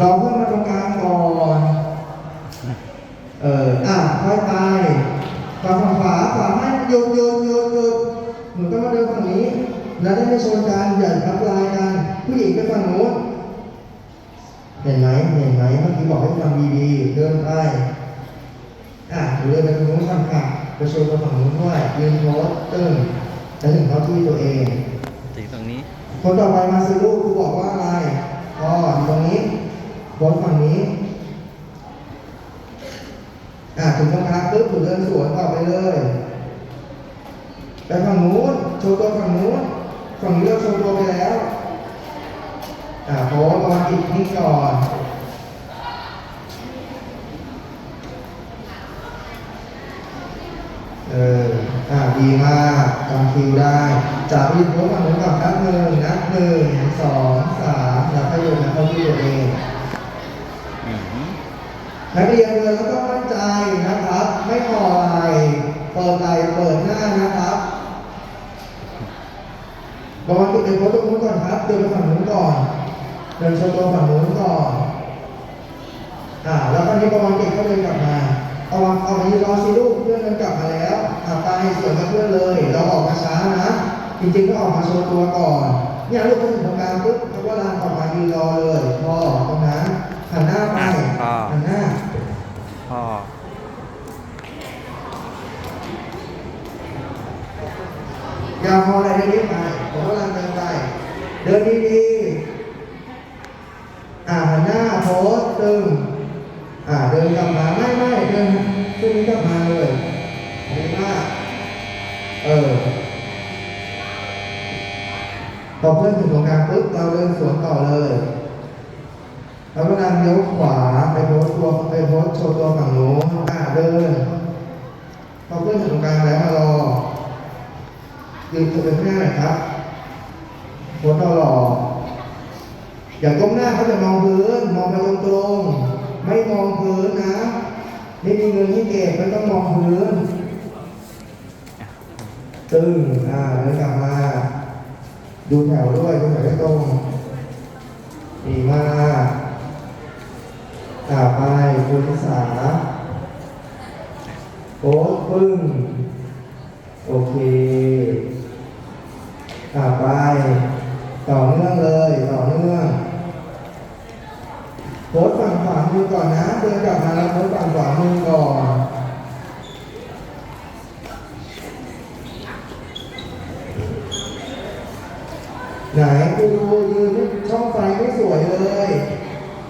รอเพื่อนมาตรงกลางก่อนเอออะค่อยไปขวาฝั่งขวาขวาให้หยุดหยุดหยุดหยุดหนูต้องมาเดินฝั่งนี้แล้วได้ไม่ชนกันอย่าทับลายกัน ผู้หญิงไปฝั่งนู้นเห็นไหมเห็นไหมเมื่อกี้บอกให้ทำดีๆเดินไปอะหนูเดินไปตรงนู้นก่อนค่ะไปชนไปฝั่งนู้นด้วยยืนโพสตึ้งแล้วถึงเข้าที่ตัวเองถึงตรงนี้ คนต่อไปมาซื้อลูกครูบอกว่าอะไรอ๋ออยู่ตรงนี้ บนฝั่งนี้ อะถึงตรงกลางปุ๊บหนูเดินสวนต่อไปเลยไปฝั่งนู้นโชว์ตัวฝั่งนู้นฝั่งนี้เราโชว์ตัวไปแล้วอะโพสประมาณอีกนิดก่อนเออ อ่า ดีมากจำคิวได้จับยืนโพสฝั่งนู้นก่อนนับหนึ่งนับหนึ่งสองสาม นักเรียนเดินแล้วก็มั่นใจนะครับ ไม่พอไหลเปิดไหลเปิดหน้านะครับบอลติดเป็นโพสตรงนู้นก่อนครับเดินไปฝั่งนู้นก่อนเดินโชว์ตัวฝั่งนู้นก่อนอ่าแล้วตอนนี้บอลติดก็เดินกลับมาเอาวางเอามายืนรอสิลูกเพื่อนเดินกลับมาแล้วอ่าไปสวนกับเพื่อนเลย เราออกมาช้านะจริงๆก็ออกมาโชว์ตัวก่อนเนี่ยลูกก็ถึงตรงกลางปุ๊บเขาก็ลานออกมายืนรอเลยพอตรงนั้นหันหน้าไป อย่ามออะไรเรื่อยๆไปผมกำลังเดินไปเดินดีๆอ่าหันหน้าโพสตึงอ่าเดินกลับมาไม่ไม่เดินขึ้นนี้กลับมาเลยดีมากเออพอเพื่อนถึงตรงกลางปุ๊บเราเดินสวนต่อเลยเรากำลังเลี้ยวขวาไปโพสตัวไปโพสโชว์ตัวฝั่งโน้นอ่าเดินพอเพื่อนถึงตรงกลางแล้วมารอ ยืนตัวเป็นหน้าหน่อยครับโพสตลอดอย่าก้มหน้าเขาจะมองพื้น มองไปตรงๆ ไม่มองพื้นนะ ไม่มีเงินให้เก็บไม่ต้องมองพื้น ตึง อ่าเดินกลับมา ดูแถวด้วย ดูแถวให้ตรงดีมากอ่าไปคุณทิสาโอ๊ตปึ้ง โอเคอ่าไป ต่อเนื่องเลย ต่อเนื่อง โพสต์ฝั่งขวามือก่อนนะ เดินกลับมาแล้วโพสต์ฝั่งขวามือก่อน ไหนกูยืนช่องไฟไม่สวยเลย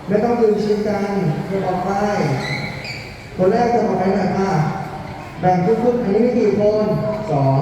ไม่ต้องยืนชิดกันเธอออกไปคนแรกเธออกไปหน่อยค่ะแบ่งครึ่งๆอันนี้มีกี่คนสอง